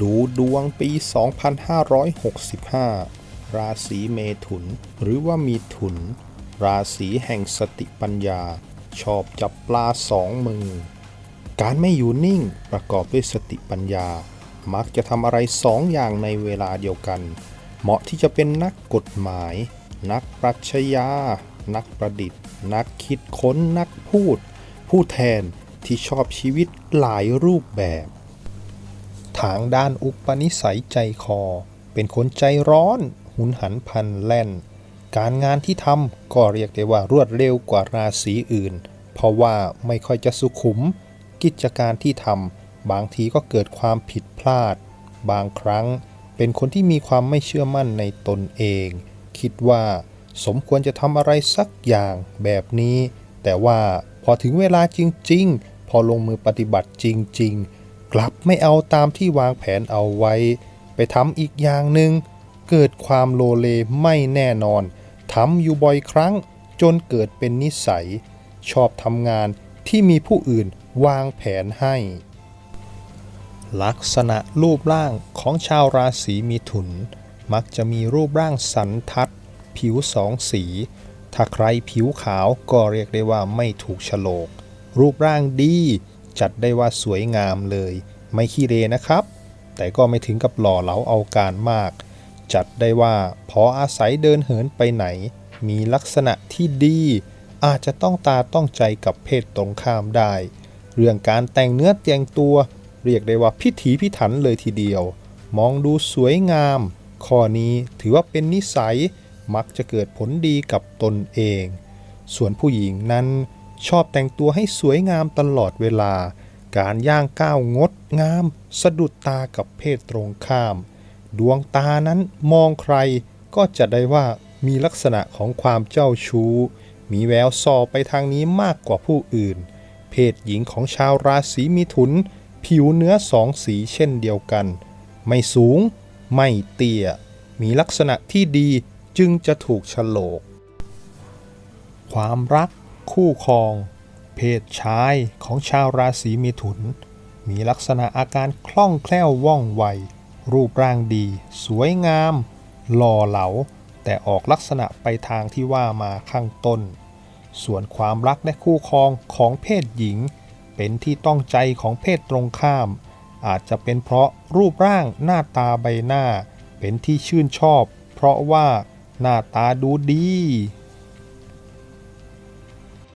ดูดวงปี 2565 ราศีเมถุน หรือว่ามีถุน ราศีแห่งสติปัญญา ชอบจับปลาสองมือ การไม่อยู่นิ่งประกอบด้วยสติปัญญา มักจะทำอะไรสองอย่างในเวลาเดียวกัน เหมาะที่จะเป็นนักกฎหมาย นักปรัชญา นักประดิษฐ์ นักคิดค้นนักพูด ผู้แทนที่ชอบชีวิตหลายรูปแบบ ทางด้านอุปนิสัยใจคอ เป็นคนใจร้อน หุนหันพันแล่น การงานที่ทำก็เรียกได้ว่ารวดเร็วกว่าราศีอื่น เพราะว่าไม่ค่อยจะสุขุม กิจการที่ทำบางทีก็เกิดความผิดพลาด บางครั้งเป็นคนที่มีความไม่เชื่อมั่นในตนเอง คิดว่าสมควรจะทำอะไรสักอย่างแบบนี้ แต่ว่าพอถึงเวลาจริง ๆ พอลงมือปฏิบัติจริง ๆ กลับไม่เอาตามที่วางแผนเอาไว้ ไปทำอีกอย่างหนึ่งเกิดความโลเลไม่แน่นอนทำอยู่บ่อยครั้งจนเกิดเป็นนิสัย ชอบทำงานที่มีผู้อื่นวางแผนให้ ลักษณะรูปร่างของชาวราศีมิถุน มักจะมีรูปร่างสันทัด ผิวสองสี ถ้าใครผิวขาวก็เรียกได้ว่าไม่ถูกโฉลก รูปร่างดี จัดได้ว่าสวยงามเลย ไม่ขี้เรนะครับ แต่ก็ไม่ถึงกับหล่อเหลาเอาการมาก จัดได้ว่าพออาศัยเดินเหินไปไหน มีลักษณะที่ดี อาจจะต้องตาต้องใจกับเพศตรงข้ามได้ เรื่องการแต่งเนื้อแต่งตัว เรียกได้ว่าพิถีพิถันเลยทีเดียว มองดูสวยงาม ข้อนี้ถือว่าเป็นนิสัยมักจะเกิดผลดีกับตนเอง ส่วนผู้หญิงนั้น ชอบแต่งตัวให้สวยงามตลอดเวลา การย่างก้าวงดงาม สะดุดตากับเพศตรงข้าม ดวงตานั้นมองใครก็จะได้ว่ามีลักษณะของความเจ้าชู้ มีแววส่อไปทางนี้มากกว่าผู้อื่น เพศหญิงของชาวราศีมิถุน ผิวเนื้อสองสีเช่นเดียวกัน ไม่สูง ไม่เตี้ย มีลักษณะที่ดีจึงจะถูกฉลก ความรัก คู่ครอง เพศชายของชาวราศีมิถุน มีลักษณะอาการคล่องแคล่วว่องไว รูปร่างดี สวยงาม หล่อเหลา แต่ออกลักษณะไปทางที่ว่ามาข้างต้น ส่วนความรักและคู่ครองของเพศหญิง เป็นที่ต้องใจของเพศตรงข้าม อาจจะเป็นเพราะรูปร่างหน้าตาใบหน้า เป็นที่ชื่นชอบ เพราะว่าหน้าตาดูดี